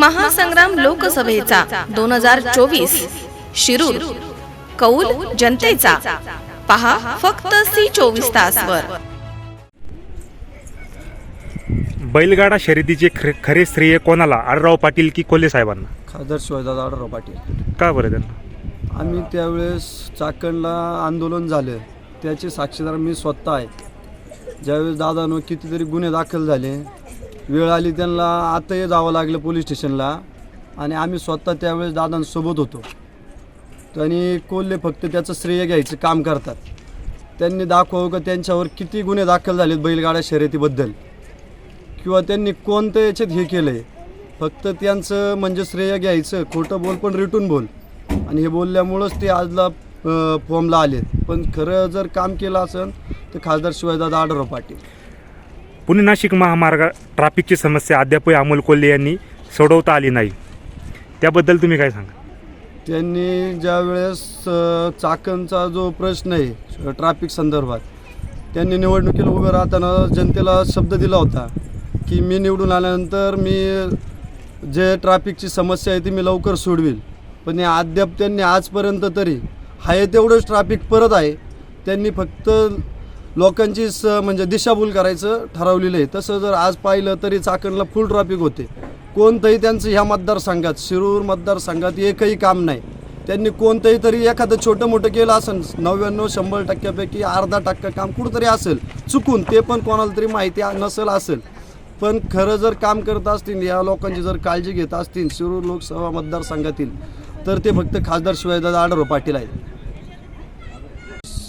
महासंग्राम लोकसभेचा दोन हजार चोवीस. शिरूर कौल जनतेचा. पहा फक्त सी चोवीस तासवर. बैलगाडा शर्यतीचे खरे खरे श्रेय कोणाला? आडराव पाटील की कोल्हे साहेबांना? खासदार शिवाजीदादा आढळराव पाटील. का बरं त्यांना? आम्ही त्यावेळेस चाकणला आंदोलन झालं. त्याचे साक्षीदार मी स्वतः आहे. ज्यावेळेस दादानं कितीतरी गुन्हे दाखल झाले वेळ आली त्यांना आताही जावं लागलं पोलीस स्टेशनला. आणि आम्ही स्वतः त्यावेळेस दादांसोबत होतो. आणि कोल्हे फक्त त्याचं श्रेय घ्यायचं काम करतात. त्यांनी दाखवावं का त्यांच्यावर किती गुन्हे दाखल झालेत बैलगाड्या शर्यतीबद्दल. किंवा त्यांनी कोणतं याच्यात हे केलं आहे फक्त त्यांचं म्हणजे श्रेय घ्यायचं खोटं बोल पण रिटून बोल. आणि हे बोलल्यामुळंच ते आजला फॉर्मला आलेत. पण खरं जर काम केलं असेल तर खासदार शिवाजीदादा आढळराव पाटील. पुणे नाशिक महामार्ग ट्रॅफिकची समस्या अद्यापही अमोल कोल्हे यांनी सोडवता आली नाही. त्याबद्दल तुम्ही काय सांगा? त्यांनी ज्यावेळेस वेळेस चाकणचा जो प्रश्न आहे ट्रॅफिक संदर्भात त्यांनी निवडणुकीला उभं राहताना जनतेला शब्द दिला होता की मी निवडून आल्यानंतर मी जे ट्रॅफिकची समस्या आहे ती मी लवकर सोडवील. पण अद्याप त्यांनी आजपर्यंत तरी आहे तेवढंच ट्रॅफिक परत आहे त्यांनी फक्त लोकांची स म्हणजे दिशाभूल करायचं ठरवलेलं आहे. तसं जर आज पाहिलं तरी चाकणला फुल ट्रॅफिक होते. कोणतंही त्यांचं ह्या मतदारसंघात शिरूर मतदारसंघात एकही काम नाही. त्यांनी कोणतंही तरी एखादं छोटं मोठं केलं असेल नव्याण्णव शंभर टक्क्यापैकी अर्धा टक्का काम कुठंतरी असेल चुकून ते पण कोणाला तरी माहिती नसेल असेल. पण खरं जर काम करत असतील या लोकांची जर काळजी घेत असतील शिरूर लोकसभा मतदारसंघातील तर ते फक्त खासदार शिवाजीदादा आढळराव पाटील आहेत.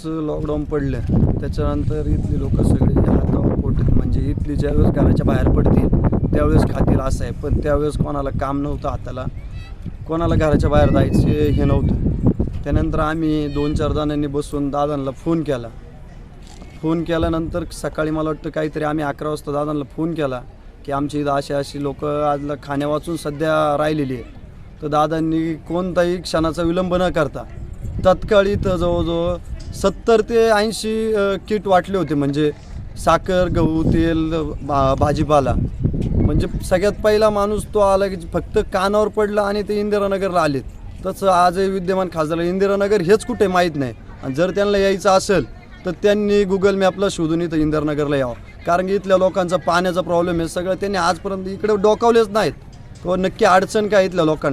लॉकडाऊन पडलं त्याच्यानंतर इथली लोक सगळी हातावर पोट म्हणजे इथली ज्यावेळेस घराच्या बाहेर पडतील त्यावेळेस खातील असं आहे. पण त्यावेळेस कोणाला काम नव्हतं हाताला कोणाला घराच्या बाहेर जायचे हे नव्हतं. त्यानंतर आम्ही दोन चार जणांनी बसून दादांना फोन केला. फोन केल्यानंतर सकाळी मला वाटतं काहीतरी आम्ही अकरा वाजता दादांना फोन केला की आमची इथं अशी अशी लोकं आजला खाण्या वाचून सध्या राहिलेली आहे तर दादांनी कोणताही क्षणाचा विलंब न करता तत्काळ इथं जवळजवळ सत्तर ते ऐंशी किट वाटले होते. म्हणजे साखर गहू तेल भा भाजीपाला. म्हणजे सगळ्यात पहिला माणूस तो आला की फक्त कानावर पडला आणि ते इंदिरानगरला आलेत. तसं आजही विद्यमान खासदार इंदिरानगर हेच कुठे माहीत नाही. आणि जर त्यांना यायचं असेल तर त्यांनी गुगल मॅपला शोधून इथं इंदिरानगरला यावं. कारण की इथल्या लोकांचा पाण्याचा प्रॉब्लेम आहे. सगळं त्यांनी आजपर्यंत इकडे डोकावलेच नाहीत. किंवा नक्की अडचण काय इथल्या लोकांना?